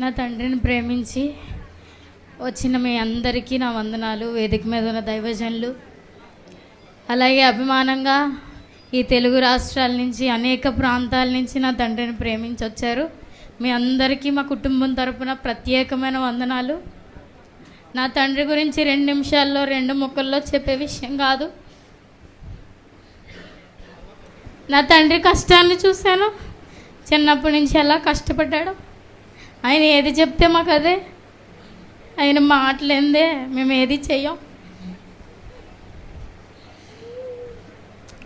నా తండ్రిని ప్రేమించి వచ్చిన మీ అందరికీ నా వందనాలు వేదిక మీద ఉన్న దైవజనులు. అలాగే అభిమానంగా ఈ తెలుగు రాష్ట్రాల నుంచి అనేక ప్రాంతాల నుంచి నా తండ్రిని ప్రేమించి వచ్చారు. మీ అందరికీ మా కుటుంబం తరపున ప్రత్యేకమైన వందనాలు. నా తండ్రి గురించి రెండు నిమిషాల్లో రెండు ముక్కల్లో చెప్పే విషయం కాదు. నా తండ్రి కష్టాన్ని చూశాను. చిన్నప్పటి నుంచి ఎలా కష్టపడ్డాడు. ఆయన ఏది చెప్తే మాకు అదే. ఆయన మాటలేందే మేము ఏది చెయ్యం.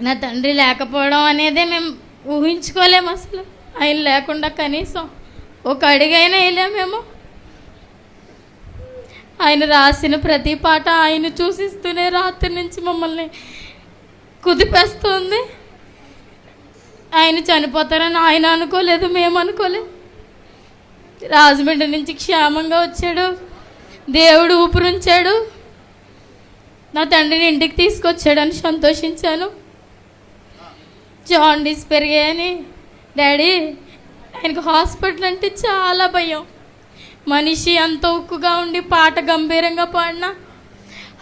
నా తండ్రి లేకపోవడం అనేదే మేము ఊహించుకోలేము అసలు. ఆయన లేకుండా కనీసం ఒక అడుగైనా వేయలేము మేము. ఆయన రాసిన ప్రతి పాట ఆయన చూసిస్తూనే రాత్రి నుంచి మమ్మల్ని కుదిపేస్తుంది. ఆయన చనిపోతారని ఆయన అనుకోలేదు మేము అనుకోలేదు. రాజమండ్రి నుంచి క్షేమంగా వచ్చాడు. దేవుడు ఊపిరుంచాడు. నా తండ్రిని ఇంటికి తీసుకొచ్చాడని సంతోషించాను. జాండీస్ పెరిగాయని. డాడీ ఆయనకు హాస్పిటల్ అంటే చాలా భయం. మనిషి అంత ఉక్కుగా ఉండి పాట గంభీరంగా పాడినా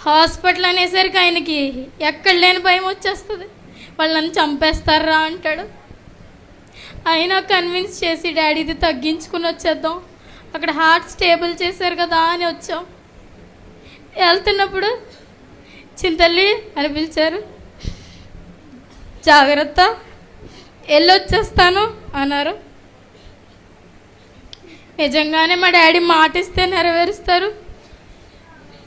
హాస్పిటల్ అనేసరికి ఆయనకి ఎక్కడ లేని భయం వచ్చేస్తుంది. వాళ్ళని చంపేస్తారా అంటాడు. అయినా కన్విన్స్ చేసి డాడీది తగ్గించుకుని వచ్చేద్దాం. అక్కడ హార్ట్ స్టేబుల్ చేశారు కదా అని వచ్చాం. వెళ్తున్నప్పుడు చింతల్లి అని పిలిచారు. జాగ్రత్త వెళ్ళొచ్చేస్తాను అన్నారు. నిజంగానే మా డాడీ మాట ఇస్తే నెరవేరుస్తారు.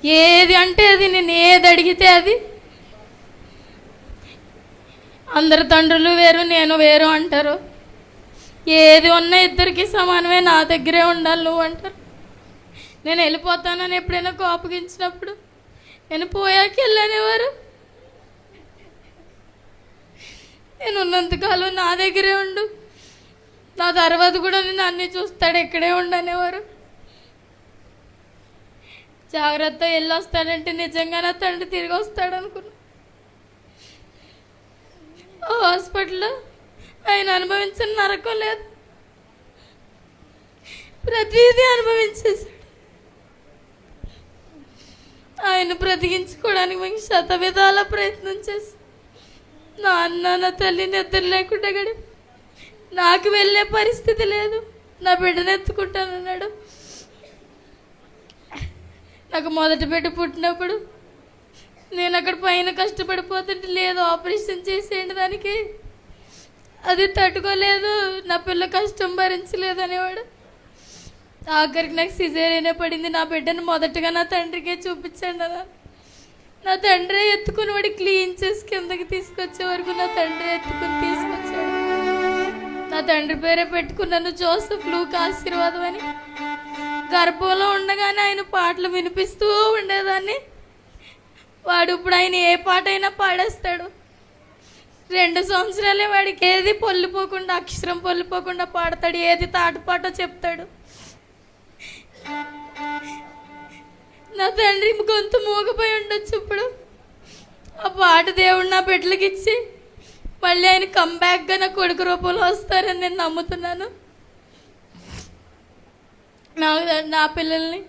ఏది అంటే అది నేను ఏది అడిగితే అది. అందరి తండ్రులు వేరు నేను వేరు అంటారు. ఏది ఉన్నా ఇద్దరికి సమానమే నా దగ్గరే ఉండాలి నువ్వు అంటారు. నేను వెళ్ళిపోతానని ఎప్పుడైనా కోపగించినప్పుడు నేను పోయాక వెళ్ళనేవారు. నేను ఉన్నంతకాలం నా దగ్గరే ఉండు. నా తర్వాత కూడా నేను అన్ని చూస్తాడు ఇక్కడే ఉండనేవారు. జాగ్రత్త వెళ్ళి వస్తాడంటే నిజంగా నా తండ్రి తిరిగి వస్తాడు అనుకున్నా. హాస్పిటల్లో ఆయన అనుభవించిన నరకం లేదు. ప్రతిదీ అనుభవించేశాడు. ఆయన బ్రతికించుకోవడానికి మేము శత విధాల ప్రయత్నం చేసి నా అన్న నా తల్లి నిద్ర లేకుండా గడి నాకు వెళ్ళే పరిస్థితి లేదు. నా బిడ్డను ఎత్తుకుంటానన్నాడు నాకు మొదటి బిడ్డ పుట్టినప్పుడు నేను అక్కడ పైన కష్టపడిపోతుంటే లేదు ఆపరేషన్ చేసేయండి దానికి. అది తట్టుకోలేదు నా పిల్ల కష్టం భరించలేదు అనేవాడు. ఆఖరికి నాకు సిజేరియనే పడింది. నా బిడ్డను మొదటగా నా తండ్రికే చూపించండి అలా. నా తండ్రి ఎత్తుకుని వాడి క్లీన్ చేసి కిందకి తీసుకొచ్చే వరకు నా తండ్రి ఎత్తుకుని తీసుకొచ్చాడు. నా తండ్రి పేరే పెట్టుకున్నాను జోసఫ్ లూక్ ఆశీర్వాదం అని. గర్భంలో ఉండగానే ఆయన పాటలు వినిపిస్తూ ఉండేదాన్ని. వాడు ఇప్పుడు ఆయన ఏ పాట అయినా పాడేస్తాడు. రెండు సంవత్సరాలే వాడికి ఏది పొల్లిపోకుండా అక్షరం పొల్లిపోకుండా పాడతాడు. ఏది తాటపాటో చెప్తాడు. నా తండ్రి గొంతు మూగపోయి ఉండొచ్చు ఇప్పుడు. ఆ పాట దేవుడు నా బిడ్డలకి ఇచ్చి మళ్ళీ ఆయన కంబ్యాక్గా నా కొడుకు రూపంలో వస్తారని నేను నమ్ముతున్నాను. నా నా పిల్లల్ని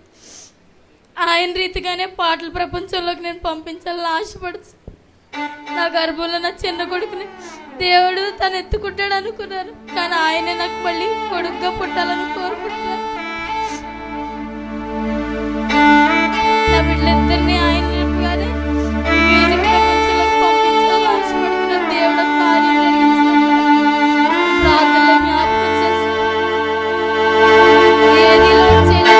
ఆయన రీతిగానే పాటల ప్రపంచంలోకి నేను పంపించాలని ఆశపడుచు నా గర్భంలో నా చిన్న కొడుకుని దేవుడు తను ఎత్తుకుంటాడు అనుకున్నాను కానీ ఆయనే నాకు మళ్ళీ కొడుకుగా పుట్టాలని కోరుకుంటున్నాను. బిడ్డలిద్దరిని ఆయన రీతిగానే మ్యూజిక్ ప్రపంచంలోకి పంపించాలని దేవుడు కార్యం ప్రార్థనలో జ్ఞాపకం ఏది మంచిగా.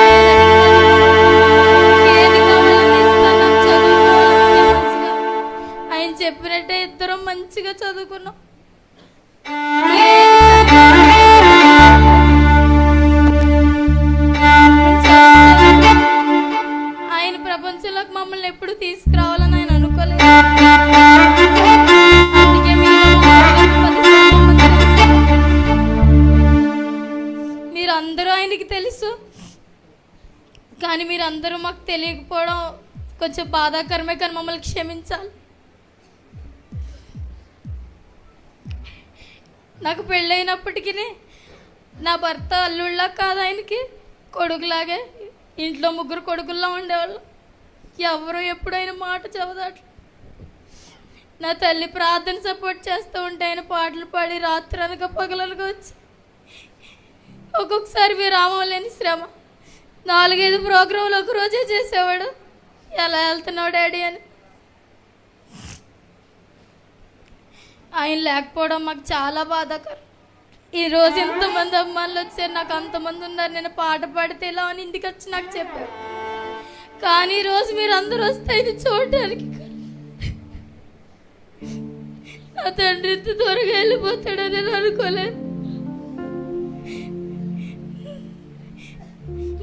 ఆయన చెప్పినట్టే ఇద్దరం మంచిగా చదువుకున్నాం. ఎప్పుడు తీసుకురావాలని ఆయన అనుకోలేదు. మీరందరూ ఆయనకి తెలుసు. కానీ మీరందరూ మాకు తెలియకపోవడం కొంచెం బాధాకరమే కానీ మమ్మల్ని క్షమించాలి. నాకు పెళ్ళైనప్పటికీ నా భర్త అల్లుళ్ళ కాదు ఆయనకి. కొడుకులాగే ఇంట్లో ముగ్గురు కొడుకుల్లో ఉండేవాళ్ళు. ఎవరు ఎప్పుడైనా మాట చదవదాట్లు. నా తల్లి ప్రార్థన సపోర్ట్ చేస్తూ ఉంటే ఆయన పాటలు పాడి రాత్రి అనక పగలనక వచ్చి ఒక్కొక్కసారి విరామం లేని శ్రమ. నాలుగైదు ప్రోగ్రాంలు ఒక రోజే చేసేవాడు. ఎలా వెళ్తున్నావు డాడీ అని. ఆయన లేకపోవడం మాకు చాలా బాధాకరం. ఈ రోజు ఎంతమంది అమ్మాయిలు వచ్చారు నాకు అంతమంది ఉన్నారు నేను పాట పాడితే ఇలా అని ఇంటికి వచ్చి నాకు చెప్పారు. కానీ ఈ రోజు మీరు అందరూ వస్తే ఇది చూడటానికి నా తండ్రి ఇంత త్వరగా వెళ్ళిపోతాడని నేను అనుకోలేదు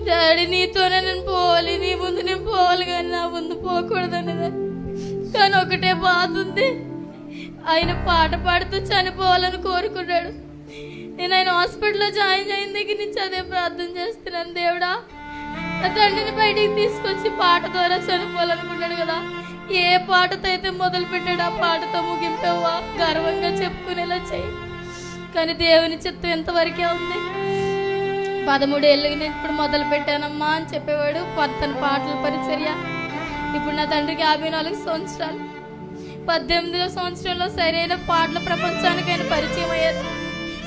డాడీ నీతోనే నేను పోవాలి. నీ ముందు నేను పోవాలి కానీ నా ముందు పోకూడదని కానీ ఒకటే బాధ ఉంది. ఆయన పాట పాడుతూ చనిపోవాలని కోరుకున్నాడు. నేను ఆయన హాస్పిటల్లో జాయిన్ అయిన దగ్గర నుంచి అదే ప్రార్థన చేస్తున్నాను. దేవుడా నా తండ్రిని బయటికి తీసుకొచ్చి పాట ద్వారా చనిపోవాలనుకున్నాడు కదా. ఏ పాటతో అయితే మొదలు పెట్టాడు ఆ పాటతో ముగింపేవా గర్వంగా చెప్పుకునేలా చేయి. కానీ దేవుని చిత్తం ఎంతవరకే ఉంది? పదమూడేళ్ళకి నేను ఇప్పుడు మొదలు పెట్టానమ్మా అని చెప్పేవాడు తన పాటల పరిచర్య. ఇప్పుడు నా తండ్రికి యాభై నాలుగు సంవత్సరాలు. పద్దెనిమిదో సంవత్సరంలో సరైన పాటల ప్రపంచానికి ఆయన పరిచయం అయ్యారు.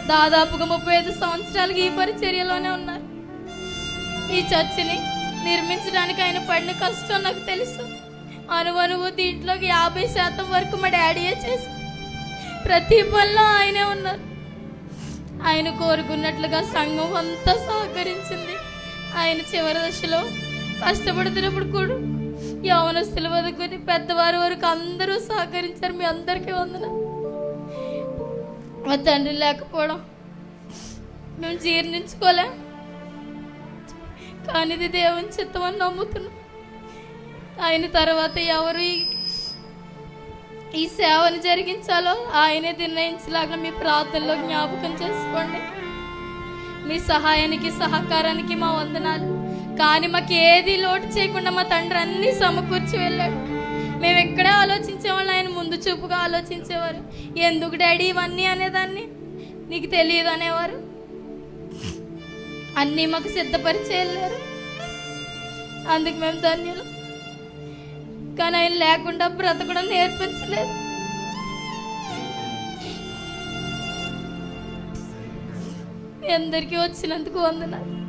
దాదాపుగా ముప్పై ఐదు సంవత్సరాలకి ఈ పరిచర్యలోనే ఉన్నారు. ఈ చర్చిని నిర్మించడానికి ఆయన పడిన కష్టం నాకు తెలుసు. అనువనువు దీంట్లోకి యాభై శాతం వరకు మా డాడీయే చేసి ప్రతి పనిలో ఆయనే ఉన్నారు. ఆయన కోరుకున్నట్లుగా సంఘం అంతా సహకరించింది. ఆయన చివరి దశలో కష్టపడుతున్నప్పుడు కూడా యవనస్తుల వదుకుని పెద్దవారి వరకు అందరూ సహకరించారు. మీ అందరికీ వందన మా తండ్రి లేకపోవడం మేము జీర్ణించుకోలేం. కానీ ఇది దేవుని చిత్తం అని నమ్ముతున్నాం. ఆయన తర్వాత ఎవరు ఈ- సేవను జరిగించాలో ఆయనే నిర్ణయించలాగా మీ ప్రార్థనలో జ్ఞాపకం చేసుకోండి. మీ సహాయానికి సహకారానికి మా వందనాలు. కానీ మాకు ఏది లోటు చేయకుండా మా తండ్రి అన్నీ సమకూర్చి వెళ్ళాడు. మేము ఎక్కడే ఆలోచించేవాళ్ళు ఆయన ముందు చూపుగా ఆలోచించేవారు. ఎందుకు డాడీ ఇవన్నీ అనేదాన్ని? నీకు తెలియదు అనేవారు. అన్నీ మాకు సిద్ధపరిచి వెళ్ళారు అందుకు మేము ధన్యులు. కానీ ఆయన లేకుండా బ్రతకడం నేర్పించలేదు. అందరికీ వచ్చినందుకు వందనాలు.